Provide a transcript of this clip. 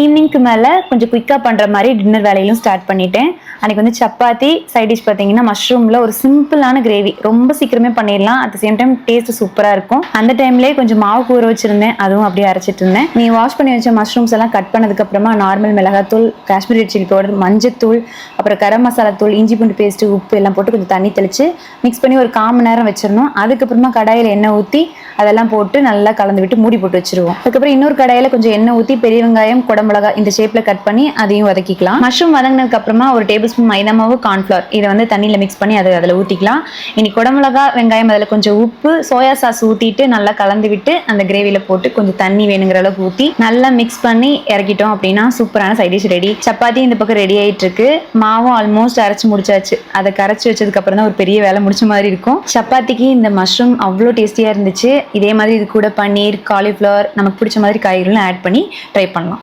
ஈவினிங்க்கு மேலே கொஞ்சம் குயிக்காக பண்ணுற மாதிரி டின்னர் வேலையிலும் ஸ்டார்ட் பண்ணிட்டேன். அன்றைக்கி வந்து சப்பாத்தி சைட் டிஷ் பார்த்தீங்கன்னா மஷ்ரூமில் ஒரு சிம்பிளான கிரேவி ரொம்ப சீக்கிரமே பண்ணிடலாம். அட் சேம் டைம் டேஸ்ட் சூப்பராக இருக்கும். அந்த டைம்லேயே கொஞ்சம் மாவு கூற வச்சுருந்தேன். அதுவும் அப்படியே அரைச்சிட்டு இருந்தேன். நீ வாஷ் பண்ணி வச்ச மஷ்ரூம்ஸ் எல்லாம் கட் பண்ணதுக்கப்புறமா நார்மல் மிளகாத்தூள் காஷ்மீரி சில்லி பவுடர் மஞ்சத்தூள் அப்புறம் கரம் மசாலா தூள் இஞ்சி பூண்டு பேஸ்ட்டு உப்பு எல்லாம் போட்டு கொஞ்சம் தண்ணி தெளித்து மிக்ஸ் பண்ணி ஒரு கால் நேரம் வச்சிடணும். அதுக்கப்புறமா கடாயில் எண்ணெய் ஊற்றி அதெல்லாம் போட்டு நல்லா கலந்து விட்டு மூடி போட்டு வச்சிருவோம். அதுக்கப்புறம் இன்னொரு கடாயில் கொஞ்சம் எண்ணெய் ஊற்றி பெரிய வெங்காயம் குடமிளகா இந்த ஷேப்பில் கட் பண்ணி அதையும் வதக்கிக்கலாம். மஷ்ரூம் வதங்கினதுக்கு அப்புறமா ஒரு டேபிள் ஸ்பூன் மைதா மாவு கார்ன்ஃப்ளவர் இதை வந்து தண்ணியில் மிக்ஸ் பண்ணி அதை அதில் ஊற்றிக்கலாம் இனி குடமிளகா வெங்காயம் அதில் கொஞ்சம் உப்பு சோயா சாஸ் ஊற்றிட்டு நல்லா கலந்து விட்டு அந்த கிரேவியில் போட்டு கொஞ்சம் தண்ணி வேணுங்கிற அளவுக்கு ஊற்றி நல்லா மிக்ஸ் பண்ணி இறக்கிட்டோம் அப்படின்னா சூப்பரான சைட் டிஷ் ரெடி சப்பாத்தி இந்த பக்கம் ரெடி ஆகிட்டு இருக்கு. மாவும் ஆல்மோஸ்ட் அரைச்சி முடிச்சாச்சு. அதை கரைச்சி வச்சதுக்கு அப்புறம் தான் ஒரு பெரிய வேலை முடிச்ச மாதிரி இருக்கும். சப்பாத்திக்கு இந்த மஷ்ரூம் அவ்வளோ டேஸ்டியாக இருந்துச்சு. இதே மாதிரி இது கூட பன்னீர் காலிஃப்ளவர் நமக்கு பிடிச்ச மாதிரி காய்கறிகளும் ஆட் பண்ணி ட்ரை பண்ணலாம்.